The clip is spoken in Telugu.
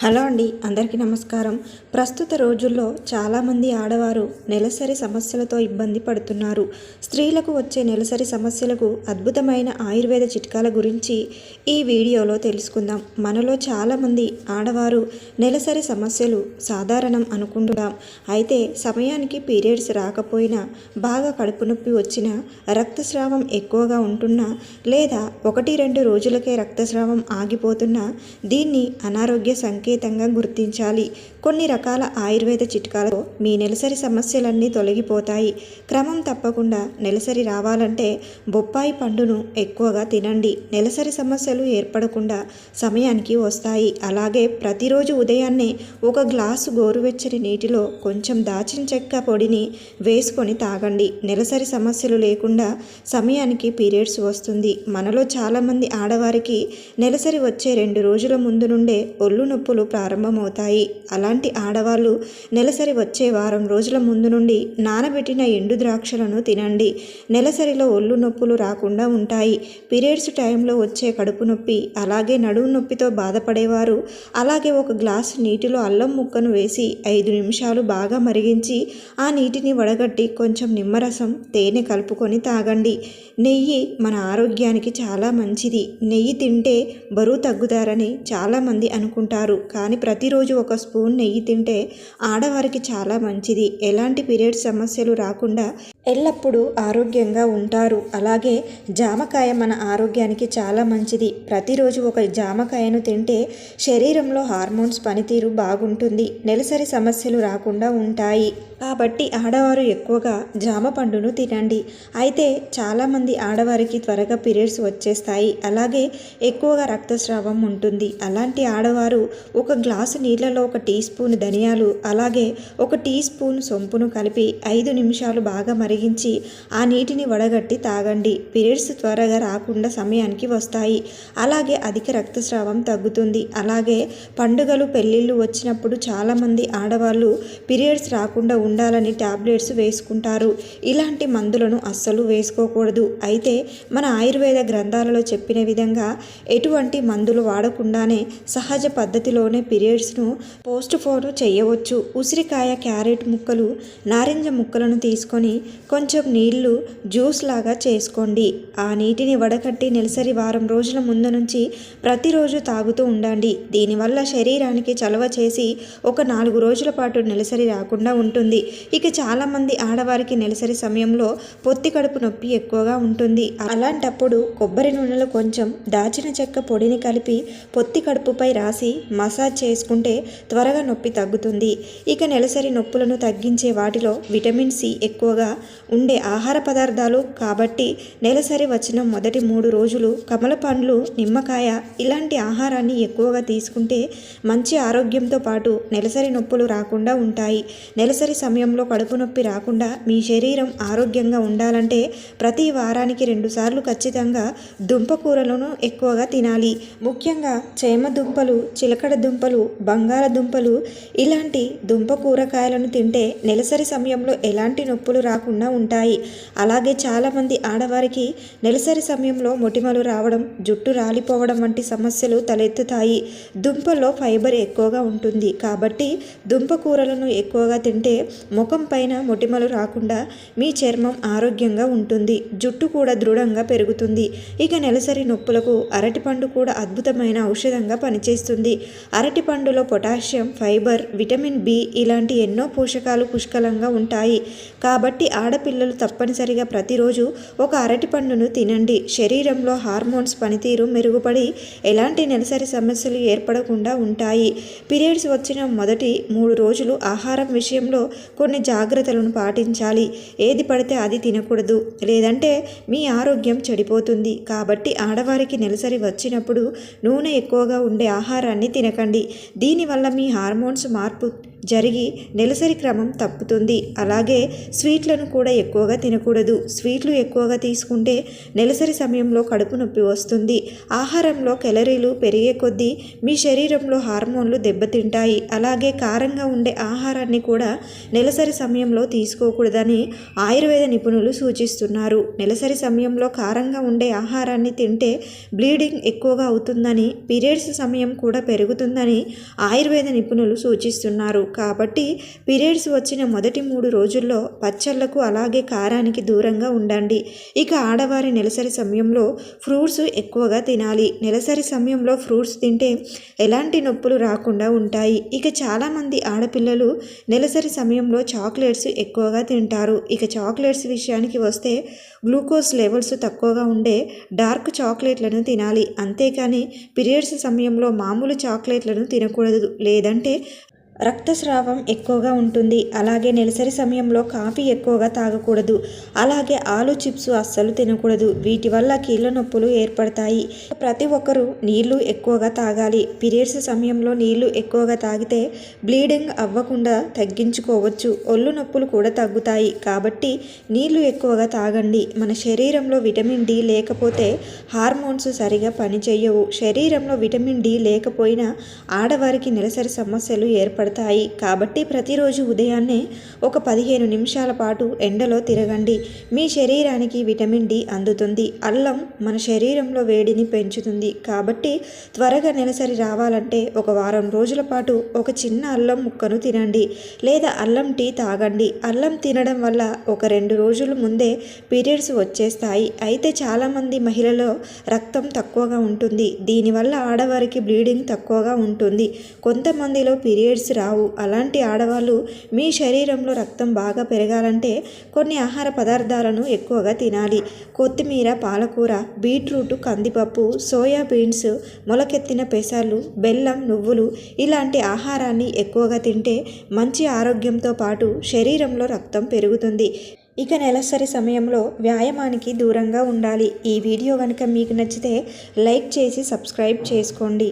హలో అండి అందరికీ నమస్కారం. ప్రస్తుత రోజుల్లో చాలామంది ఆడవారు నెలసరి సమస్యలతో ఇబ్బంది పడుతున్నారు. స్త్రీలకు వచ్చే నెలసరి సమస్యలకు అద్భుతమైన ఆయుర్వేద చిట్కాల గురించి ఈ వీడియోలో తెలుసుకుందాం. మనలో చాలామంది ఆడవారు నెలసరి సమస్యలు సాధారణం అనుకుంటున్నాం. అయితే సమయానికి పీరియడ్స్ రాకపోయినా బాగా కడుపు నొప్పి వచ్చినా రక్తస్రావం ఎక్కువగా ఉంటున్నా లేదా ఒకటి రెండు రోజులకే రక్తస్రావం ఆగిపోతున్నా దీన్ని అనారోగ్య సంకేతంగా గుర్తించాలి. కొన్ని రకాల ఆయుర్వేద చిట్కాలతో మీ నెలసరి సమస్యలన్నీ తొలగిపోతాయి. క్రమం తప్పకుండా నెలసరి రావాలంటే బొప్పాయి పండును ఎక్కువగా తినండి. నెలసరి సమస్యలు ఏర్పడకుండా సమయానికి వస్తాయి. అలాగే ప్రతిరోజు ఉదయాన్నే ఒక గ్లాసు గోరువెచ్చని నీటిలో కొంచెం దాచిన చెక్క పొడిని వేసుకొని తాగండి. నెలసరి సమస్యలు లేకుండా సమయానికి పీరియడ్స్ వస్తుంది. మనలో చాలామంది ఆడవారికి నెలసరి వచ్చే రెండు రోజుల ముందు నుండే ఒళ్ళు నొప్పులు ప్రారంభమవుతాయి. అలాంటి ఆడవాళ్ళు నెలసరి వచ్చే వారం రోజుల ముందు నుండి నానబెట్టిన ఎండు ద్రాక్షలను తినండి. నెలసరిలో ఒళ్ళు నొప్పులు రాకుండా ఉంటాయి. పీరియడ్స్ టైంలో వచ్చే కడుపు నొప్పి అలాగే నడుము నొప్పితో బాధపడేవారు అలాగే ఒక గ్లాసు నీటిలో అల్లం ముక్కను వేసి ఐదు నిమిషాలు బాగా మరిగించి ఆ నీటిని వడగట్టి కొంచెం నిమ్మరసం తేనె కలుపుకొని తాగండి. నెయ్యి మన ఆరోగ్యానికి చాలా మంచిది. నెయ్యి తింటే బరువు తగ్గుతారని చాలామంది అనుకుంటారు. కానీ ప్రతిరోజు ఒక స్పూన్ నెయ్యి తింటే ఆడవారికి చాలా మంచిది. ఎలాంటి పీరియడ్స్ సమస్యలు రాకుండా ఎల్లప్పుడూ ఆరోగ్యంగా ఉంటారు. అలాగే జామకాయ మన ఆరోగ్యానికి చాలా మంచిది. ప్రతిరోజు ఒక జామకాయను తింటే శరీరంలో హార్మోన్స్ పనితీరు బాగుంటుంది. నెలసరి సమస్యలు రాకుండా ఉంటాయి. కాబట్టి ఆడవారు ఎక్కువగా జామ పండును తినండి. అయితే చాలామంది ఆడవారికి త్వరగా పీరియడ్స్ వచ్చేస్తాయి. అలాగే ఎక్కువగా రక్తస్రావం ఉంటుంది. అలాంటి ఆడవారు ఒక గ్లాసు నీళ్ళలో ఒక టీ స్పూన్ ధనియాలు అలాగే ఒక టీ స్పూన్ సొంపును కలిపి ఐదు నిమిషాలు బాగా మరిగించి ఆ నీటిని వడగట్టి తాగండి. పీరియడ్స్ త్వరగా రాకుండా సమయానికి వస్తాయి. అలాగే అధిక రక్తస్రావం తగ్గుతుంది. అలాగే పండుగలు పెళ్ళిళ్ళు వచ్చినప్పుడు చాలామంది ఆడవాళ్ళు పీరియడ్స్ రాకుండా ఉండాలని టాబ్లెట్స్ వేసుకుంటారు. ఇలాంటి మందులను అస్సలు వేసుకోకూడదు. అయితే మన ఆయుర్వేద గ్రంథాలలో చెప్పిన విధంగా ఎటువంటి మందులు వాడకుండానే సహజ పద్ధతిలోనే పీరియడ్స్ను పోస్ట్ పోన్ చేయవచ్చు. ఉసిరికాయ క్యారెట్ ముక్కలు నారింజ ముక్కలను తీసుకొని కొంచెం నీళ్ళు జ్యూస్ లాగా చేసుకోండి. ఆ నీటిని వడకట్టి నెలసరి వారం రోజుల ముందు నుంచి ప్రతిరోజు తాగుతూ ఉండండి. దీనివల్ల శరీరానికి చలవ చేసి ఒక నాలుగు రోజుల పాటు నెలసరి రాకుండా ఉంటుంది. ఇక చాలామంది ఆడవారికి నెలసరి సమయంలో పొత్తి కడుపు నొప్పి ఎక్కువగా ఉంటుంది. అలాంటప్పుడు కొబ్బరి నూనెలో కొంచెం దాచిన చెక్క పొడిని కలిపి పొత్తి కడుపుపై రాసి మసాజ్ చేసుకుంటే త్వరగా నొప్పి తగ్గుతుంది. ఇక నెలసరి నొప్పులను తగ్గించే వాటిలో విటమిన్ సి ఎక్కువగా ఉండే ఆహార పదార్థాలు కాబట్టి నెలసరి వచ్చిన మొదటి మూడు రోజులు కమల పండ్లు నిమ్మకాయ ఇలాంటి ఆహారాన్ని ఎక్కువగా తీసుకుంటే మంచి ఆరోగ్యంతో పాటు నెలసరి నొప్పులు రాకుండా ఉంటాయి. నెలసరి సమయంలో కడుపు నొప్పి రాకుండా మీ శరీరం ఆరోగ్యంగా ఉండాలంటే ప్రతి వారానికి రెండుసార్లు ఖచ్చితంగా దుంప కూరలను ఎక్కువగా తినాలి. ముఖ్యంగా చేమ దుంపలు చిలకడ దుంపలు బంగాళదుంపలు ఇలాంటి దుంప కూరగాయలను తింటే నెలసరి సమయంలో ఎలాంటి నొప్పులు రాకుండా ఉంటాయి. అలాగే చాలామంది ఆడవారికి నెలసరి సమయంలో మొటిమలు రావడం జుట్టు రాలిపోవడం వంటి సమస్యలు తలెత్తుతాయి. దుంపల్లో ఫైబర్ ఎక్కువగా ఉంటుంది. కాబట్టి దుంప కూరలను ఎక్కువగా తింటే ముఖం పైన మొటిమలు రాకుండా మీ చర్మం ఆరోగ్యంగా ఉంటుంది. జుట్టు కూడా దృఢంగా పెరుగుతుంది. ఇక నెలసరి నొప్పులకు అరటిపండు కూడా అద్భుతమైన ఔషధంగా పనిచేస్తుంది. అరటిపండులో పొటాషియం ఫైబర్ విటమిన్ బి ఇలాంటి ఎన్నో పోషకాలు పుష్కలంగా ఉంటాయి. కాబట్టి ఆడ ఆడపిల్లలు తప్పనిసరిగా ప్రతిరోజు ఒక అరటిపండును తినండి. శరీరంలో హార్మోన్స్ పనితీరు మెరుగుపడి ఎలాంటి నెలసరి సమస్యలు ఏర్పడకుండా ఉంటాయి. పీరియడ్స్ వచ్చిన మొదటి మూడు రోజులు ఆహారం విషయంలో కొన్ని జాగ్రత్తలను పాటించాలి. ఏది పడితే అది తినకూడదు. లేదంటే మీ ఆరోగ్యం చెడిపోతుంది. కాబట్టి ఆడవారికి నెలసరి వచ్చినప్పుడు నూనె ఎక్కువగా ఉండే ఆహారాన్ని తినకండి. దీనివల్ల మీ హార్మోన్స్ మార్పు జరిగి నెలసరి క్రమం తప్పుతుంది. అలాగే స్వీట్లను కూడా కూడా ఎక్కువగా తినకూడదు. స్వీట్లు ఎక్కువగా తీసుకుంటే నెలసరి సమయంలో కడుపు నొప్పి వస్తుంది. ఆహారంలో కెలరీలు పెరిగే కొద్దీ మీ శరీరంలో హార్మోన్లు దెబ్బతింటాయి. అలాగే కారంగా ఉండే ఆహారాన్ని కూడా నెలసరి సమయంలో తీసుకోకూడదని ఆయుర్వేద నిపుణులు సూచిస్తున్నారు. నెలసరి సమయంలో కారంగా ఉండే ఆహారాన్ని తింటే బ్లీడింగ్ ఎక్కువగా అవుతుందని పీరియడ్స్ సమయం కూడా పెరుగుతుందని ఆయుర్వేద నిపుణులు సూచిస్తున్నారు. కాబట్టి పీరియడ్స్ వచ్చిన మొదటి మూడు రోజుల్లో పచ్చళ్ళకు అలాగే కారానికి దూరంగా ఉండండి. ఇక ఆడవారి నెలసరి సమయంలో ఫ్రూట్స్ ఎక్కువగా తినాలి. నెలసరి సమయంలో ఫ్రూట్స్ తింటే ఎలాంటి నొప్పులు రాకుండా ఉంటాయి. ఇక చాలామంది ఆడపిల్లలు నెలసరి సమయంలో చాక్లెట్స్ ఎక్కువగా తింటారు. ఇక చాక్లెట్స్ విషయానికి వస్తే గ్లూకోజ్ లెవెల్స్ తక్కువగా ఉండే డార్క్ చాక్లెట్లను తినాలి. అంతేకాని పీరియడ్స్ సమయంలో మామూలు చాక్లెట్లను తినకూడదు. లేదంటే రక్తస్రావం ఎక్కువగా ఉంటుంది. అలాగే నెలసరి సమయంలో కాఫీ ఎక్కువగా తాగకూడదు. అలాగే ఆలు చిప్స్ అస్సలు తినకూడదు. వీటి వల్ల కీళ్ళ నొప్పులు ఏర్పడతాయి. ప్రతి ఒక్కరూ నీళ్ళు ఎక్కువగా తాగాలి. పీరియడ్స్ సమయంలో నీళ్ళు ఎక్కువగా తాగితే బ్లీడింగ్ అవ్వకుండా తగ్గించుకోవచ్చు. ఒళ్ళు నొప్పులు కూడా తగ్గుతాయి. కాబట్టి నీళ్ళు ఎక్కువగా తాగండి. మన శరీరంలో విటమిన్ డి లేకపోతే హార్మోన్స్ సరిగా పనిచేయవు. శరీరంలో విటమిన్ డి లేకపోయినా ఆడవారికి నెలసరి సమస్యలు ఏర్పడతాయి. పడతాయి. కాబట్టి ప్రతిరోజు ఉదయాన్నే ఒక పదిహేను నిమిషాల పాటు ఎండలో తిరగండి. మీ శరీరానికి విటమిన్ డి అందుతుంది. అల్లం మన శరీరంలో వేడిని పెంచుతుంది. కాబట్టి త్వరగా నెలసరి రావాలంటే ఒక వారం రోజుల పాటు ఒక చిన్న అల్లం ముక్కను తినండి. లేదా అల్లం టీ తాగండి. అల్లం తినడం వల్ల ఒక రెండు రోజుల ముందే పీరియడ్స్ వచ్చేస్తాయి. అయితే చాలామంది మహిళలో రక్తం తక్కువగా ఉంటుంది. దీనివల్ల ఆడవారికి బ్లీడింగ్ తక్కువగా ఉంటుంది. కొంతమందిలో పీరియడ్స్ రావు. అలాంటి ఆడవాళ్ళు మీ శరీరంలో రక్తం బాగా పెరగాలంటే కొన్ని ఆహార పదార్థాలను ఎక్కువగా తినాలి. కొత్తిమీర పాలకూర బీట్రూట్ కందిపప్పు సోయా బీన్స్ మొలకెత్తిన పెసర్లు బెల్లం నువ్వులు ఇలాంటి ఆహారాన్ని ఎక్కువగా తింటే మంచి ఆరోగ్యంతో పాటు శరీరంలో రక్తం పెరుగుతుంది. ఇక నెలసరి సమయంలో వ్యాయామానికి దూరంగా ఉండాలి. ఈ వీడియో కనుక మీకు నచ్చితే లైక్ చేసి సబ్స్క్రైబ్ చేసుకోండి.